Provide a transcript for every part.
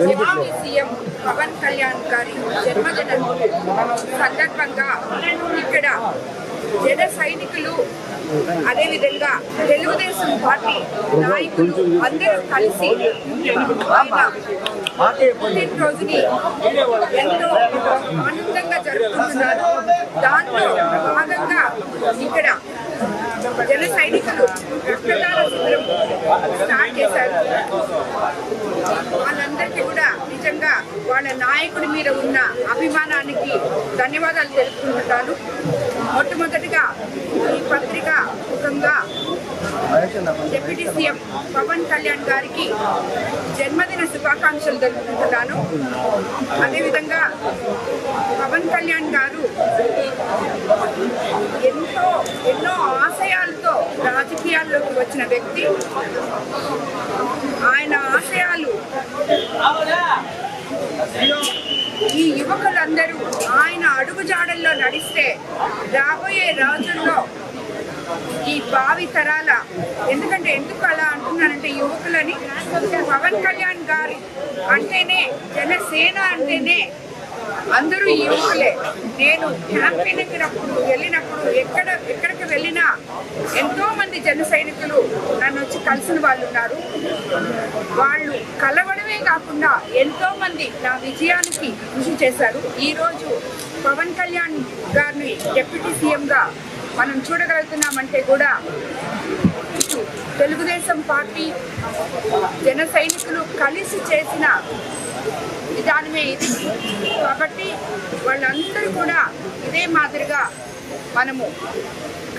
Deputy CM Pawan Kalyan గారి జన్మదిన సందర్భంగా ఇక్కడ జన సైనికులు అదేవిధంగా తెలుగుదేశం పార్టీ నాయకులు అందరూ కలిసి ఆయన పుట్టినరోజుని ఎంతో ఆనందంగా జరుపుకుంటున్నారు. దాంట్లో భాగంగా ఇక్కడ జన సైనికులు రక్తదాన శిబిరం స్టార్ట్ చేశారు. వాళ్ళందరికీ కూడా నిజంగా వాళ్ళ నాయకుడి మీద ఉన్న అభిమానానికి ధన్యవాదాలు తెలుపుకుంటున్నాను. మొట్టమొదటిగా ఈ డిప్యూటీ సీఎం పవన్ కళ్యాణ్ గారికి జన్మదిన శుభాకాంక్షలు తెలుపుకుంటున్నాను అదేవిధంగా పవన్ కళ్యాణ్ గారు ఎంతో ఎన్నో ఆశయాలతో రాజకీయాల్లోకి వచ్చిన వ్యక్తి. ఆయన ఆశయాలు ఈ యువకులందరూ ఆయన అడుగుజాడల్లో నడిస్తే రాబోయే రోజుల్లో ఈ భావి తరాల ఎందుకంటే ఎందుకు అలా అంటున్నానంటే యువకులని పవన్ కళ్యాణ్ గారి అంటేనే జనసేన అంటేనే అందరూ యువకులే. నేను క్యాంపెయిన్కి వెళ్ళినప్పుడు ఎక్కడ ఎక్కడికి వెళ్ళినా ఎంతో మంది జన సైనికులు నన్ను వచ్చి కలిసిన వాళ్ళు ఉన్నారు. వాళ్ళు కలవడమే కాకుండా ఎంతో మంది నా విజయానికి కృషి చేశారు. ఈరోజు పవన్ కళ్యాణ్ గారిని డిప్యూటీ సీఎంగా మనం చూడగలుగుతున్నామంటే కూడా ఇటు తెలుగుదేశం పార్టీ జన సైనికులు కలిసి చేసిన విధానమే ఇది. కాబట్టి వాళ్ళందరూ కూడా ఇదే మాదిరిగా మనము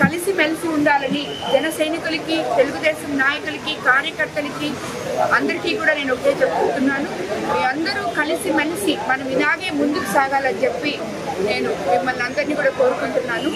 కలిసి మెలిసి ఉండాలని జన సైనికులకి తెలుగుదేశం నాయకులకి కార్యకర్తలకి అందరికీ కూడా నేను ఒకే చెప్పుకుంటున్నాను. మీ అందరూ కలిసిమెలిసి మనం ఇలాగే ముందుకు సాగాలని చెప్పి నేను మిమ్మల్ని అందరినీ కూడా కోరుకుంటున్నాను.